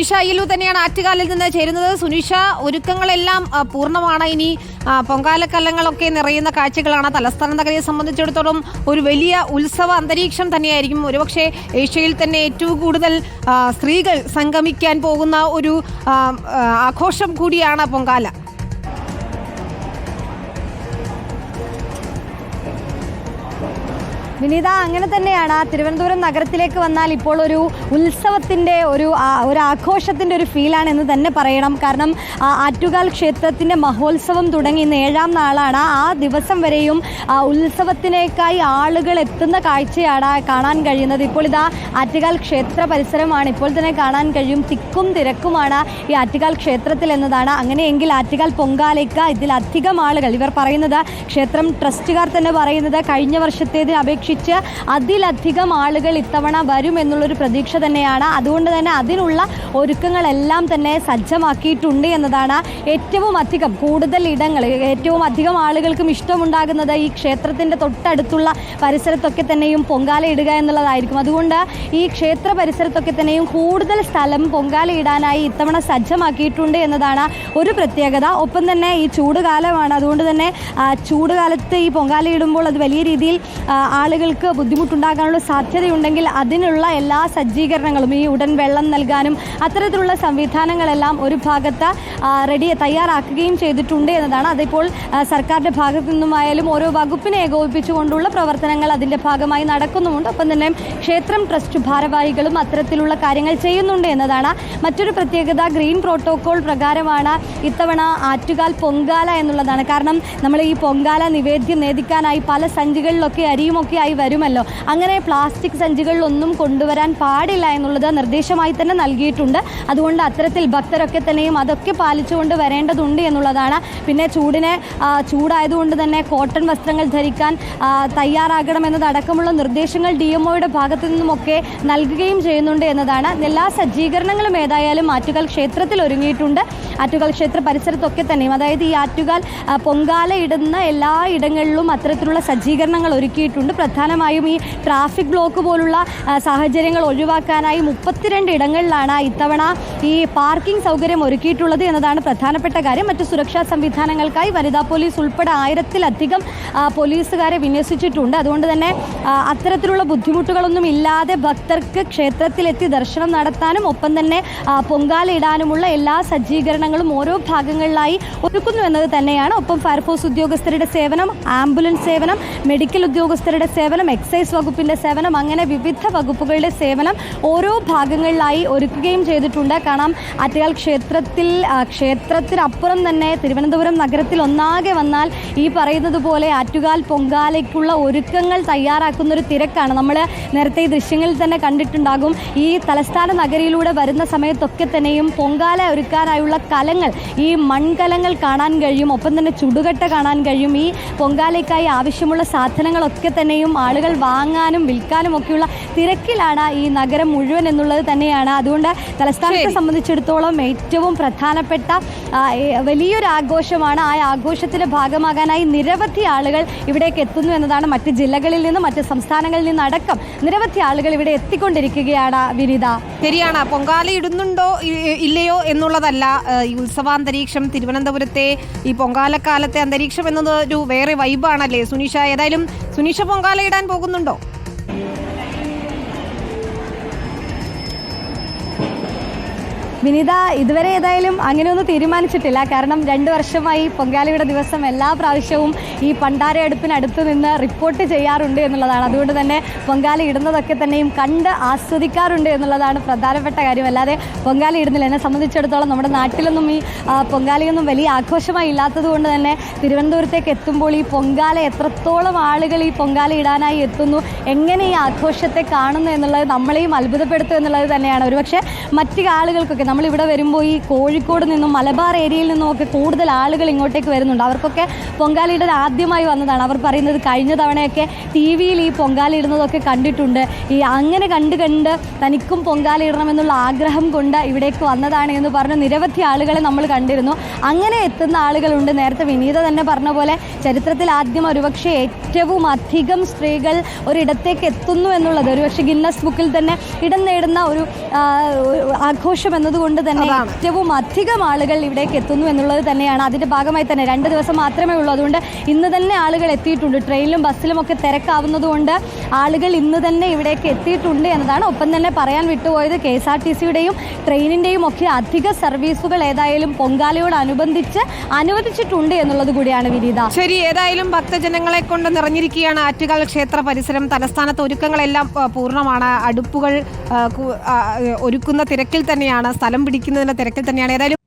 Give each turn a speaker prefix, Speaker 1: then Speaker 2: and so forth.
Speaker 1: സുനിഷ അയ്യലു തന്നെയാണ് ആറ്റുകാലിൽ നിന്ന് ചേരുന്നത്. സുനിഷ ഒരുക്കങ്ങളെല്ലാം പൂർണമാണ്. ഇനി പൊങ്കാലക്കല്ലങ്ങളൊക്കെ നിറയുന്ന കാഴ്ചകളാണ് തലസ്ഥാന നഗരിയെ സംബന്ധിച്ചിടത്തോളം ഒരു വലിയ ഉത്സവ അന്തരീക്ഷം തന്നെയായിരിക്കും. ഒരുപക്ഷെ ഏഷ്യയിൽ തന്നെ ഏറ്റവും കൂടുതൽ സ്ത്രീകൾ സംഗമിക്കാൻ പോകുന്ന ഒരു ആഘോഷം കൂടിയാണ് പൊങ്കാല.
Speaker 2: വിനീത അങ്ങനെ തന്നെയാണ്. തിരുവനന്തപുരം നഗരത്തിലേക്ക് വന്നാൽ ഇപ്പോൾ ഒരു ഉത്സവത്തിന്റെ ഒരു ഒരു ആഘോഷത്തിന്റെ ഒരു ഫീലാണ് എന്ന് തന്നെ പറയണം. കാരണം ആറ്റുകാൽ ക്ഷേത്രത്തിന്റെ മഹോത്സവം തുടങ്ങി ഇന്ന് ഏഴാം നാളാണ്. ആ ദിവസം വരെയും ഉത്സവത്തിനേക്കായി ആളുകൾ എത്തുന്ന കാഴ്ചയാണ് കാണാൻ കഴിയുന്നത്. ഇപ്പോൾ ഇതാ ആറ്റുകാൽ ക്ഷേത്ര പരിസരമാണ്. ഇപ്പോൾ തന്നെ കാണാൻ കഴിയും. തിക്കും തിരക്കുമാണ് ഈ ആറ്റുകാൽ ക്ഷേത്രത്തിൽ എന്നതാണ്. അങ്ങനെയെങ്കിൽ ആറ്റുകാൽ പൊങ്കാലയ്ക്ക് ഇതിലധികം ആളുകൾ ഇവർ പറയുന്നത് ക്ഷേത്രം ട്രസ്റ്റുകാർ തന്നെ പറയുന്നത് കഴിഞ്ഞ വർഷത്തേതിനെ അപേക്ഷിച്ച് അതിലധികം ആളുകൾ ഇത്തവണ വരും എന്നുള്ളൊരു പ്രതീക്ഷ തന്നെയാണ്. അതുകൊണ്ട് തന്നെ അതിനുള്ള ഒരുക്കങ്ങളെല്ലാം തന്നെ സജ്ജമാക്കിയിട്ടുണ്ട് എന്നതാണ് ഏറ്റവും അധികം കൂടുതൽ ഇടങ്ങൾ. ഏറ്റവും അധികം ആളുകൾക്കും ഇഷ്ടമുണ്ടാകുന്നത് ഈ ക്ഷേത്രത്തിന്റെ തൊട്ടടുത്തുള്ള പരിസരത്തൊക്കെ തന്നെയും പൊങ്കാല ഇടുക എന്നുള്ളതായിരിക്കും. അതുകൊണ്ട് ഈ ക്ഷേത്ര പരിസരത്തൊക്കെ തന്നെയും കൂടുതൽ സ്ഥലം പൊങ്കാല ഇടാനായി ഇത്തവണ സജ്ജമാക്കിയിട്ടുണ്ട് എന്നതാണ് ഒരു പ്രത്യേകത. ഒപ്പം തന്നെ ഈ ചൂട് കാലമാണ് അതുകൊണ്ട് തന്നെ ചൂടുകാലത്ത് ചൂട് കാലത്ത് ഈ പൊങ്കാല ഇടുമ്പോൾ അത് വലിയ രീതിയിൽ ആ, ആളുകൾക്ക് ബുദ്ധിമുട്ടുണ്ടാകാനുള്ള സാധ്യതയുണ്ടെങ്കിൽ അതിനുള്ള എല്ലാ സജ്ജീകരണങ്ങളും ഈ ഉടൻ വെള്ളം നൽകാനും അത്തരത്തിലുള്ള സംവിധാനങ്ങളെല്ലാം ഒരു ഭാഗത്ത് റെഡി തയ്യാറാക്കുകയും ചെയ്തിട്ടുണ്ട് എന്നതാണ്. അതിപ്പോൾ സർക്കാരിന്റെ ഭാഗത്തു നിന്നുമായാലും ഓരോ വകുപ്പിനെ ഏകോപിപ്പിച്ചുകൊണ്ടുള്ള പ്രവർത്തനങ്ങൾ അതിന്റെ ഭാഗമായി നടക്കുന്നുമുണ്ട്. ഒപ്പം തന്നെ ക്ഷേത്രം ട്രസ്റ്റ് ഭാരവാഹികളും അത്തരത്തിലുള്ള കാര്യങ്ങൾ ചെയ്യുന്നുണ്ട് എന്നതാണ്. മറ്റൊരു പ്രത്യേകത ഗ്രീൻ പ്രോട്ടോകോൾ പ്രകാരമാണ് ഇത്തവണ ആറ്റുകാൽ പൊങ്കാല എന്നുള്ളതാണ്. കാരണം നമ്മൾ ഈ പൊങ്കാല നിവേദ്യം നേദിക്കാനായി പല സഞ്ചികളിലൊക്കെ അരിയുമൊക്കെ ആയി വരുമല്ലോ. അങ്ങനെ പ്ലാസ്റ്റിക് സഞ്ചികളിലൊന്നും കൊണ്ടുവരാൻ പാടില്ല എന്നുള്ളത് നിർദ്ദേശമായി തന്നെ നൽകിയിട്ടുണ്ട്. അതുകൊണ്ട് അത്തരത്തിൽ ഭക്തരൊക്കെ തന്നെയും അതൊക്കെ പാലിച്ചുകൊണ്ട് വരേണ്ടതുണ്ട് എന്നുള്ളതാണ്. പിന്നെ ചൂടിനെ ചൂടായതുകൊണ്ട് തന്നെ കോട്ടൺ വസ്ത്രങ്ങൾ ധരിക്കാൻ തയ്യാറാകണമെന്നതടക്കമുള്ള നിർദ്ദേശങ്ങൾ ഡി എം ഒയുടെ ഭാഗത്തു നിന്നുമൊക്കെ നൽകുകയും ചെയ്യുന്നുണ്ട് എന്നതാണ്. എല്ലാ സജ്ജീകരണങ്ങളും ഏതായാലും ആറ്റുകാൽ ക്ഷേത്രത്തിൽ ഒരുങ്ങിയിട്ടുണ്ട്. ആറ്റുകാൽ ക്ഷേത്ര പരിസരത്തൊക്കെ തന്നെയും അതായത് ഈ ആറ്റുകാൽ പൊങ്കാല ഇടുന്ന എല്ലാ ഇടങ്ങളിലും അത്തരത്തിലുള്ള സജ്ജീകരണങ്ങൾ ഒരുക്കിയിട്ടുണ്ട്. പ്രധാനമായും ഈ ട്രാഫിക് ബ്ലോക്ക് പോലുള്ള സാഹചര്യങ്ങൾ ഒഴിവാക്കാനായി മുപ്പത്തിരണ്ട് ഇടങ്ങളിലാണ് ഇത്തവണ ഈ പാർക്കിംഗ് സൗകര്യം ഒരുക്കിയിട്ടുള്ളത് എന്നതാണ് പ്രധാനപ്പെട്ട കാര്യം. മറ്റ് സുരക്ഷാ സംവിധാനങ്ങൾക്കായി വനിതാ പോലീസ് ഉൾപ്പെടെ ആയിരത്തിലധികം പോലീസുകാരെ വിന്യസിച്ചിട്ടുണ്ട്. അതുകൊണ്ട് തന്നെ അത്തരത്തിലുള്ള ബുദ്ധിമുട്ടുകളൊന്നും ഇല്ലാതെ ഭക്തർക്ക് ക്ഷേത്രത്തിലെത്തി ദർശനം നടത്താനും ഒപ്പം തന്നെ പൊങ്കാലയിടാനുമുള്ള എല്ലാ സജ്ജീകരണങ്ങളും ഓരോ ഭാഗങ്ങളിലായി ഒരുക്കുന്നു എന്നത് തന്നെയാണ്. ഒപ്പം ഫയർഫോഴ്സ് ഉദ്യോഗസ്ഥരുടെ സേവനം ആംബുലൻസ് സേവനം മെഡിക്കൽ ഉദ്യോഗസ്ഥരുടെ സേവനം എക്സൈസ് വകുപ്പിന്റെ സേവനം അങ്ങനെ വിവിധ വകുപ്പുകളുടെ സേവനം ഓരോ ഭാഗങ്ങളിലായി ഒരുക്കുകയും ചെയ്തിട്ടുണ്ട്. കാണാം ആറ്റുകാൽ ക്ഷേത്രത്തിൽ ക്ഷേത്രത്തിനപ്പുറം തന്നെ തിരുവനന്തപുരം നഗരത്തിൽ ഒന്നാകെ വന്നാൽ ഈ പറയുന്നത് പോലെ ആറ്റുകാൽ പൊങ്കാലയ്ക്കുള്ള ഒരുക്കങ്ങൾ തയ്യാറാക്കുന്ന ഒരു തിരക്കാണ്. നമ്മൾ നേരത്തെ ഈ ദൃശ്യങ്ങളിൽ തന്നെ കണ്ടിട്ടുണ്ടാകും. ഈ തലസ്ഥാന നഗരിയിലൂടെ വരുന്ന സമയത്തൊക്കെ തന്നെയും പൊങ്കാല ഒരുക്കാനായുള്ള കലങ്ങൾ ഈ മൺകലങ്ങൾ കാണാൻ കഴിയും. ഒപ്പം തന്നെ ചുടുകട്ട കാണാൻ കഴിയും. ഈ പൊങ്കാലയ്ക്കായി ആവശ്യമുള്ള സാധനങ്ങളൊക്കെ തന്നെയും ആളുകൾ വാങ്ങാനും വിൽക്കാനും ഒക്കെയുള്ള തിരക്കിലാണ് ഈ നഗരം മുഴുവൻ എന്നുള്ളത് തന്നെയാണ്. അതുകൊണ്ട് തലസ്ഥാനത്തെ. സംബന്ധിച്ചിടത്തോളം ഏറ്റവും പ്രധാനപ്പെട്ട വലിയൊരു ആഘോഷമാണ്. ആ ആഘോഷത്തിന്റെ ഭാഗമാകാനായി നിരവധി ആളുകൾ ഇവിടേക്ക് എത്തുന്നു എന്നതാണ് മറ്റ് ജില്ലകളിൽ നിന്നും മറ്റ് സംസ്ഥാനങ്ങളിൽ നിന്നടക്കം നിരവധി ആളുകൾ ഇവിടെ എത്തിക്കൊണ്ടിരിക്കുകയാണ് വിനിത.
Speaker 1: ശരിയാണ്. പൊങ്കാല ഇടുന്നുണ്ടോ ഇല്ലയോ എന്നുള്ളതല്ല. ഈ ഉത്സവാന്തരീക്ഷം തിരുവനന്തപുരത്തെ ഈ പൊങ്കാലക്കാലത്തെ അന്തരീക്ഷം എന്നത് ഒരു വേറെ വൈബാണല്ലേ സുനീഷ ഏതായാലും സുനീഷ പൊങ്കാല ഇടാൻ പോകുന്നുണ്ടോ?
Speaker 2: വിനിത ഇതുവരെ ഏതായാലും അങ്ങനെയൊന്നും തീരുമാനിച്ചിട്ടില്ല. കാരണം രണ്ട് വർഷമായി പൊങ്കാലയുടെ ദിവസം എല്ലാ പ്രാവശ്യവും ഈ പണ്ടാരയടുപ്പിനടുത്ത് നിന്ന് റിപ്പോർട്ട് ചെയ്യാറുണ്ട് എന്നുള്ളതാണ്. അതുകൊണ്ട് തന്നെ പൊങ്കാല ഇടുന്നതൊക്കെ തന്നെയും കണ്ട് ആസ്വദിക്കാറുണ്ട് എന്നുള്ളതാണ് പ്രധാനപ്പെട്ട കാര്യം. അല്ലാതെ പൊങ്കാല ഇടുന്നില്ല. എന്നെ സംബന്ധിച്ചിടത്തോളം നമ്മുടെ നാട്ടിലൊന്നും ഈ പൊങ്കാലിയൊന്നും വലിയ ആഘോഷമായി ഇല്ലാത്തത് കൊണ്ട് തന്നെ തിരുവനന്തപുരത്തേക്ക് എത്തുമ്പോൾ ഈ പൊങ്കാല എത്രത്തോളം ആളുകൾ ഈ പൊങ്കാല ഇടാനായി എത്തുന്നു എങ്ങനെ ഈ ആഘോഷത്തെ കാണുന്നു എന്നുള്ളത് നമ്മളെയും അത്ഭുതപ്പെടുത്തും എന്നുള്ളത് തന്നെയാണ്. ഒരുപക്ഷെ മറ്റു ആളുകൾക്കൊക്കെ നമ്മളിവിടെ വരുമ്പോൾ ഈ കോഴിക്കോട് നിന്നും മലബാർ ഏരിയയിൽ നിന്നും ഒക്കെ കൂടുതൽ ആളുകൾ ഇങ്ങോട്ടേക്ക് വരുന്നുണ്ട്. അവർക്കൊക്കെ പൊങ്കാലയിടൽ ആദ്യമായി വന്നതാണ്. അവർ പറയുന്നത് കഴിഞ്ഞ തവണയൊക്കെ ടി വിയിൽ ഈ പൊങ്കാലയിടുന്നതൊക്കെ കണ്ടിട്ടുണ്ട്. ഈ അങ്ങനെ കണ്ട് കണ്ട് തനിക്കും പൊങ്കാലയിടണമെന്നുള്ള ആഗ്രഹം കൊണ്ട് ഇവിടേക്ക് വന്നതാണ് എന്ന് പറഞ്ഞ് നിരവധി ആളുകളെ നമ്മൾ കണ്ടിരുന്നു. അങ്ങനെ എത്തുന്ന ആളുകളുണ്ട്. നേരത്തെ വിനീത തന്നെ പറഞ്ഞ പോലെ ചരിത്രത്തിൽ ആദ്യം ഒരുപക്ഷെ ഏറ്റവും അധികം സ്ത്രീകൾ ഒരിടത്തേക്ക് എത്തുന്നു എന്നുള്ളത്. ഒരുപക്ഷെ ഗിന്നസ് ബുക്കിൽ തന്നെ ഇടം നേടുന്ന ഒരു ആഘോഷം എന്നതുകൊണ്ട് കൊണ്ട് തന്നെ ഏറ്റവും അധികം ആളുകൾ ഇവിടേക്ക് എത്തുന്നു എന്നുള്ളത് തന്നെയാണ്. അതിന്റെ ഭാഗമായി തന്നെ രണ്ട് ദിവസം മാത്രമേ ഉള്ളൂ. അതുകൊണ്ട് ഇന്ന് തന്നെ ആളുകൾ എത്തിയിട്ടുണ്ട്. ട്രെയിനിലും ബസ്സിലും ഒക്കെ തിരക്കാവുന്നതുകൊണ്ട് ആളുകൾ ഇന്ന് തന്നെ ഇവിടേക്ക് എത്തിയിട്ടുണ്ട് എന്നതാണ് ഒപ്പം തന്നെ പറയാൻ വിട്ടുപോയത് കെ എസ് ആർ ടി സിയുടെയും ട്രെയിനിന്റെയും ഒക്കെ അധിക സർവീസുകൾ ഏതായാലും പൊങ്കാലയോടനുബന്ധിച്ച് അനുവദിച്ചിട്ടുണ്ട് എന്നുള്ളത് കൂടിയാണ് വിനീത.
Speaker 1: ശരി ഏതായാലും ഭക്തജനങ്ങളെ കൊണ്ട് നിറഞ്ഞിരിക്കുകയാണ് ആറ്റുകാൽ ക്ഷേത്ര പരിസരം. തലസ്ഥാനത്ത് ഒരുക്കങ്ങളെല്ലാം പൂർണമാണ്. അടുപ്പുകൾ ഒരുക്കുന്ന തിരക്കിൽ തന്നെയാണ് സ്ഥലം പിടിക്കുന്നതിന്റെ തിരക്കിൽ തന്നെയാണ്. ഏതായാലും